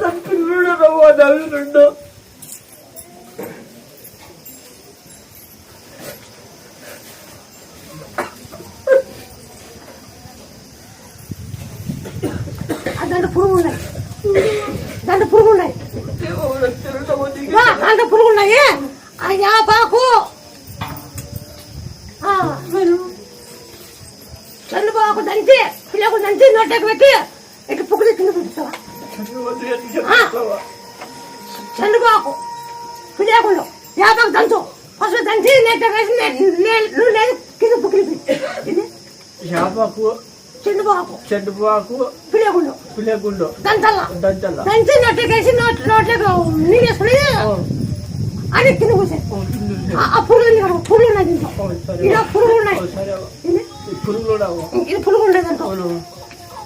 തപ്പിലുള്ളതോ அதாண்ட புருகுண்ணை தாண்ட புருகுண்ணை வா தாண்ட புருகுண்ணையே ஐயா பாக்கு சொல்லு பாக்கு தனிச்சு பிள்ளைக்கு தனிச்சு நோட்டேக்கு வைக்கு 이렇게 포크레 큰 놈을 붙여와. 아! 전부 하고, 그냥 걸로, 야당 단소, 어서 단지 내 때가 내, 내, 룰레, 계속 포크레 야바고, 전부 하고, 전부 하고, 그냥 걸로, 그냥 걸로, 단달라, 단달라, 단지 내 때가 신 노트가 니네 소리야. 아니, 그는 곳에. 아, 앞으로는 가라고, 불러나진다. 이라, 불러나. 이라, 불러나. 이라, 불러나.